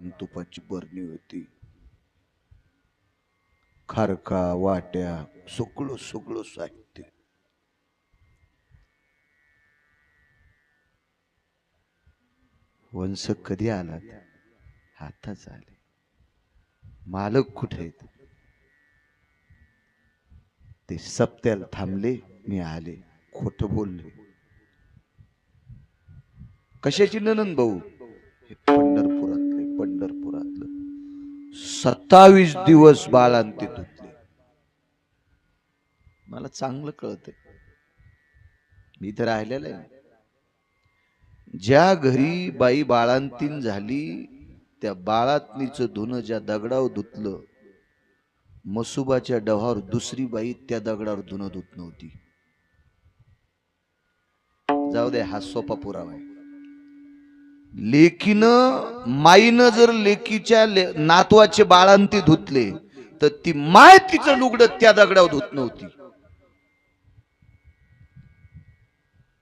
आणि तुपाची बरणी होती. खारका वाट्या सगळं सगळं साहित्य. वंश कधी आलात आताच आले. मालक कुठे आहेत? ते सप्त्याला थांबले मी आले. खोट बोलले. कशाची ननंद भाऊ? हे सत्तावीस दिवस बाळांती धुतले. मला चांगलं कळतंय. मी तर राहिलेलं आहे. ज्या घरी बाई बाळांतीन झाली त्या बाळातनीचं धुणं ज्या दगडावर धुतलं मसुबाच्या डव्हावर दुसरी बाई त्या दगडावर धुणं धुत नव्हती. जाऊ दे हा सोपा पुरावा आहे. लेकीनं माईनं जर लेकीच्या ले- नातवाचे बाळांती धुतले तर ती माय तिचं लुगडं त्या दगडावर धुत नव्हती.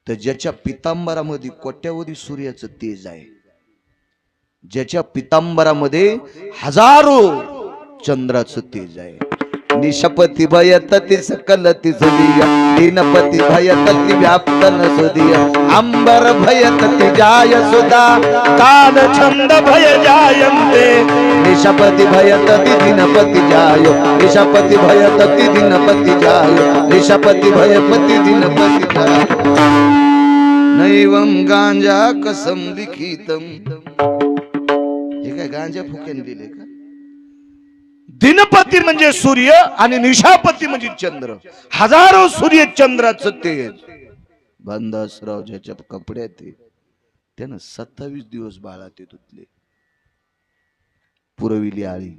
तर ज्याच्या पितांबरामध्ये कोट्यावधी सूर्याचं तेज आहे ज्याच्या पितांबरामध्ये हजारो चंद्राचं तेज आहे. निशपती भय तति सकल ती सुदिया दीनपती भयत ती व्याप्त नसुदिया अंबर भयत ती जाय सुदा काल छंद भय जायंते निशपती भयत ती दीनपती जाय। निशपती भयत ती दीनपती जाय। निशपती भयपती दीनपती जाय। नैवम गांजा कसम लिखितम। हे काय गांजा फुक्याने दिले का? दिनपती म्हणजे सूर्य आणि निशापती म्हणजे चंद्र. हजारो सूर्य चंद्राचं तेज बंदासराव ज्याच्या कपड्यात त्यानं सत्तावीस दिवस बाळा ते धुतले. पुरविली आळी.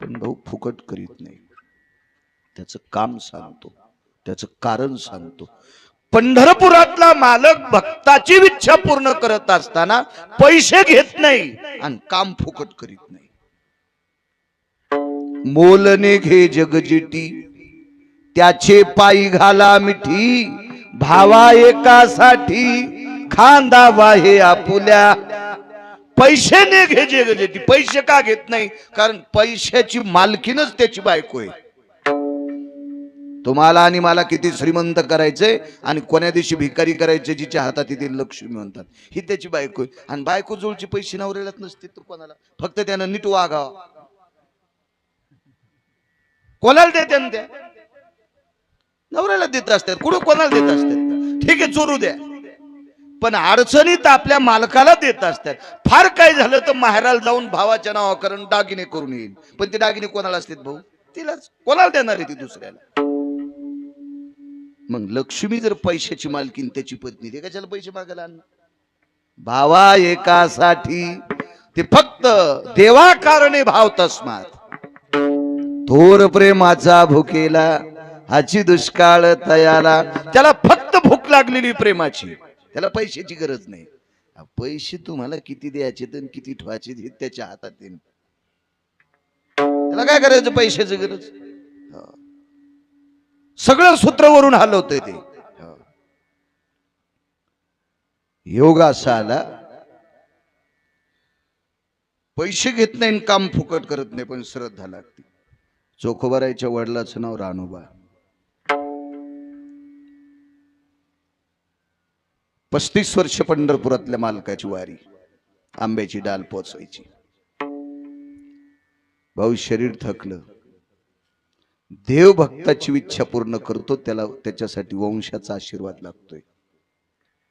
पण भाऊ फुकट करीत नाही. त्याचं काम सांगतो. त्याचं कारण सांगतो. पंढरपुरातला मालक भक्ताची इच्छा पूर्ण करत असताना पैसे घेत नाही आणि काम फुकट करीत नाही. मोलने घे जगजिटी त्याचे पायी घाला मिठी. भावा एकासाठी खांदा वाहे आपुल्या. पैशाने घे जगजिटी पैसे का घेत नाही? कारण पैशाची मालकीनच त्याची बायको आहे. तुम्हाला आणि मला किती श्रीमंत करायचंय आणि कोण्या दिवशी भिकारी करायचे जिच्या हातात येतील लक्ष्मी म्हणतात. ही त्याची बायको आहे. आणि बायको जुळची पैसे नवरेलाच नसते तर कोणाला? फक्त त्यानं नीट वागावा. कोणाला देते ना त्या नवऱ्याला देत असतात. कुठं कोणाला देत असतात? ठीक आहे चोरू द्या. पण अडचणीत आपल्या मालकाला देत असतात. फार काय झालं तर माहेराला जाऊन भावाच्या नावाकरण दागिने करून येईल. पण ते दागिने कोणाला असतात भाऊ? तिलाच. कोणाला देणार आहे ती दुसऱ्याला? मग लक्ष्मी जर पैशाची मालकीन त्याची पत्नी ते कशाला पैसे मागायला आणणार? भावा एकासाठी ते फक्त देवा कारणे भाव तस्मात. थोर प्रेमाचा भुकेला हाची दुष्काळ तयाला. त्याला फक्त भूक लागलेली प्रेमाची. त्याला पैशाची गरज नाही. पैसे तुम्हाला किती द्यायचे तर किती ठेवायचे हे त्याच्या हातात त्याला काय करायचं पैशाची गरज? सगळं सगळं सूत्रवरून हलवतंय ते. योग असा आला पैसे घेत नाही काम फुकट करत नाही पण श्रद्धा लागते. चोखोबारायच्या वडिलाचं नाव रानोबा. पस्तीस वर्ष पंढरपुरातल्या मालकाची वारी आंब्याची डाल पोचवायची. भाऊ शरीर थकलं. देव भक्ताची इच्छा पूर्ण करतो त्याला त्याच्यासाठी वंशाचा आशीर्वाद लागतोय.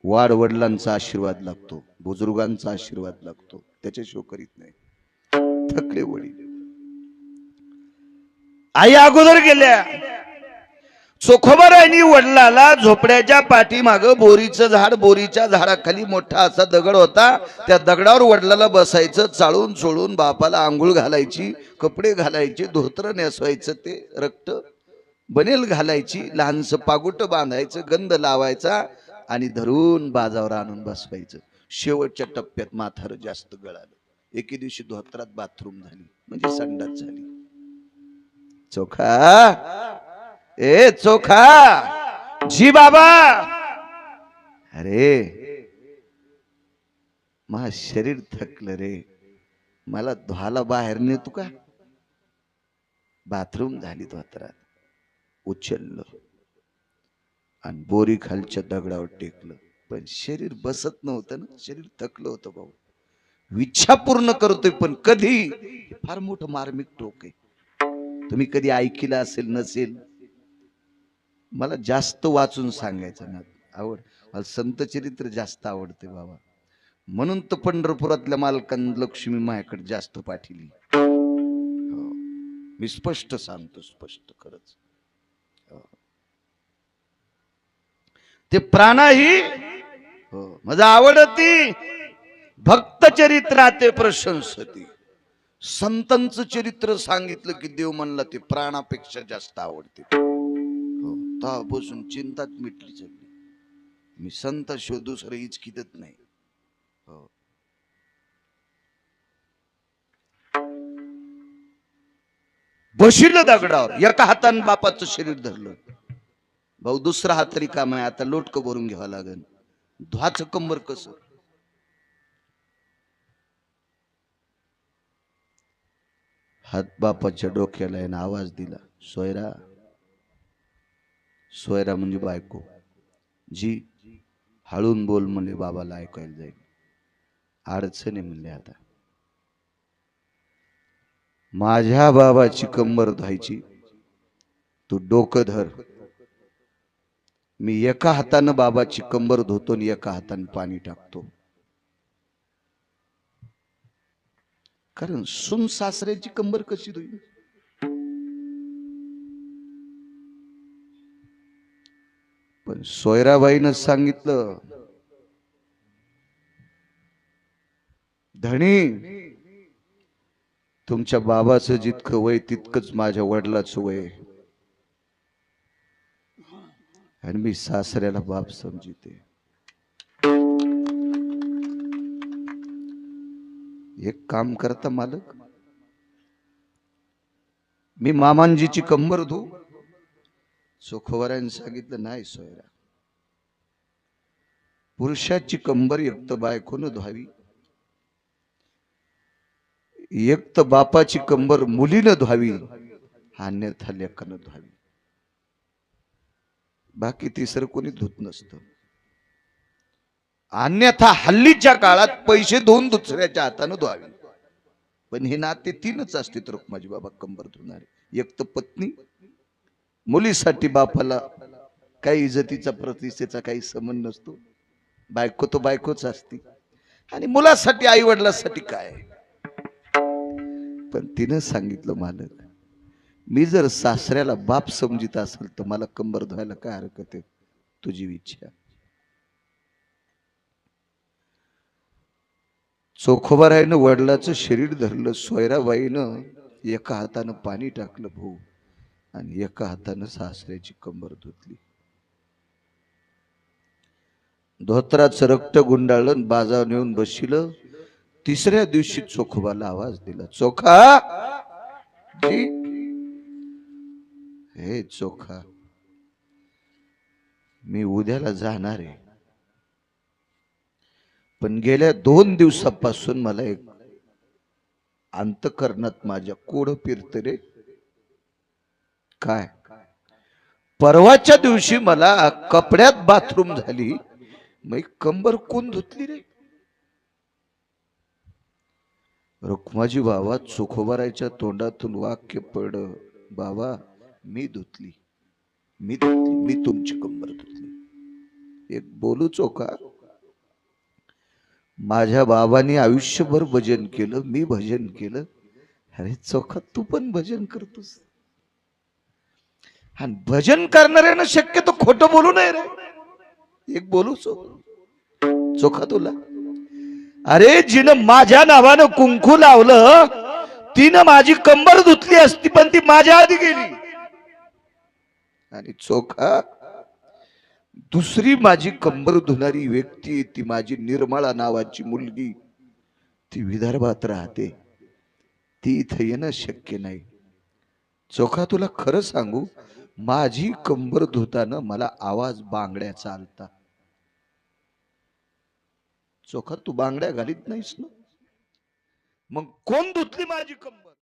वाड वडिलांचा आशीर्वाद लागतो बुजुर्गांचा आशीर्वाद लागतो त्याच्याशिवाय करीत नाही. थकले वडील. आई अगोदर गेल्या. चोखोबारायनी वडिलाला झोपड्याच्या पाठीमाग बोरीचं झाड बोरीच्या झाडाखाली मोठा असा दगड होता. त्या दगडावर वडिलाला बसायचं चाळून चोळून बापाला आंघोळ घालायची कपडे घालायचे धोत्र नेसवायचं ते रक्त बनेल घालायची लहानसं पागुट बांधायचं गंध लावायचा आणि धरून बाजावर आणून बसवायचं. शेवटच्या टप्प्यात माथार जास्त गळालं. एके दिवशी धोत्रात बाथरूम झाली म्हणजे संडास झाली. चोखा. ए चोखा. जी बाबा. अरे मा शरीर थकलं रे. मला धुवाला बाहेर नेतो का? बाथरूम झाली धोत्रात. उचललं. आणि बोरी खालच्या दगडावर टेकलं. पण शरीर बसत नव्हतं ना. शरीर थकलं होतं भाऊ. विच्छा पूर्ण करतोय पण कधी? फार मोठं मार्मिक टोक आहे. तुम्ही कधी ऐकलं असेल नसेल? मला जास्त वाचून सांगायचं ना. आवड मला संत चरित्र जास्त आवडते बाबा. म्हणून तर पंढरपुरातल्या मालकांना लक्ष्मी माझ्याकडे जास्त पाठिली. हो. मी स्पष्ट सांगतो स्पष्ट खरंच. हो. ते प्राणाही हो माझा आवडती. भक्त चरित्राते प्रशंसती. संतांचं चरित्र सांगितलं की देव म्हणला ते प्राणापेक्षा जास्त आवडते. हो चिंताच मिटली सगळी. मी संत शोधू सर इचकितच नाही. हो. बशिलं दगडावर. एका हातानं बापाचं शरीर धरलं. भाऊ दुसरा हात तरी काम आहे आता लोटकं भरून घ्यावं लागेल ध्वाचं कंबर कसं? हातबापाच्या डोक्याला यानं आवाज दिला सोयरा सोयरा म्हणजे बायको. जी हळून बोल म्हणले बाबाला ऐकायला जाईल. अडचण आहे म्हणले आता. माझ्या बाबाची कंबर धायची तू डोकं धर. मी एका हातानं बाबाची कंबर धुतो आणि एका हातानं पाणी टाकतो. कारण सुन सासऱ्याची कंबर कशी होईल पण सोयराबाईनं सांगितलं धणी तुमच्या बाबाचं जितकं वय तितकंच माझ्या वडिलाचं वय आणि मी सासऱ्याला बाप समजिते. एक काम करता मालक. मी मामांजीची कंबर धू. चोखवराने सांगितलं नाही सोयरा पुरुषाची कंबर एकत बायकोनं धुवावी. एक बापाची कंबर मुलीनं धुवावी. अन्यथा लेखानं धुवावी. बाकी तिसरं कोणी धुत नसतं. अन्यथा हल्लीच्या काळात पैसे दोन दुसऱ्याच्या हातानं धुवावे. पण हे नाते तीनच असते माझी बाबा कंबर धुणारे एक तर पत्नी मुलीसाठी बापाला काही इज्जतीचा प्रतिष्ठेचा काही संबंध नसतो. बायको तो बायकोच असती. आणि मुलासाठी आई वडिलांसाठी काय? पण तिनं सांगितलं मालक मी जर सासऱ्याला बाप समजित असेल तर मला कंबर धुवायला काय हरकत आहे? तुझी इच्छा. चोखोबाराईनं वडिलाचं शरीर धरलं सोयराबाईनं एका हातानं पाणी टाकलं भाऊ आणि एका हातानं सासऱ्याची कंबर धुतली. धोत्राचं रक्त गुंडाळलं बाजावर नेऊन बसिलं तिसऱ्या दिवशी चोखोबाला आवाज दिला चोखा हे चोखा मी उद्याला जाणार आहे. पण गेल्या दोन दिवसापासून मला एक अंतकरणात माझ्या कोड फिरत रे. काय? परवाच्या दिवशी मला कपड्यात बाथरूम झाली. मग कंबर कोण धुतली रे? रुक्माजी बाबा चोखोबारायच्या तोंडातून वाक्य पड बाबा मी धुतली. मी धुतली. मी तुमची कंबर धुतली. एक बोलू चोका माझ्या बाबांनी आयुष्यभर भजन केलं मी भजन केलं. अरे चोखा तू पण भजन करतोस. आणि भजन करणाऱ्यानं शक्यतो खोटं बोलू नये रे. एक बोलू चो. चोखा तुला अरे जिनं माझ्या नावानं कुंकू लावलं तिनं माझी कंबर धुतली असती पण ती माझ्या आधी गेली. आणि चोखा दुसरी माझी कंबर धुणारी व्यक्ती ती माझी निर्मळा नावाची मुलगी. ती विदर्भात राहते. ती इथं येणं शक्य नाही. चोखा तुला खरं सांगू माझी कंबर धुताना मला आवाज बांगड्याचा आलता. चोखा तू बांगड्या घालीत नाहीस ना? मग कोण धुतली माझी कंबर?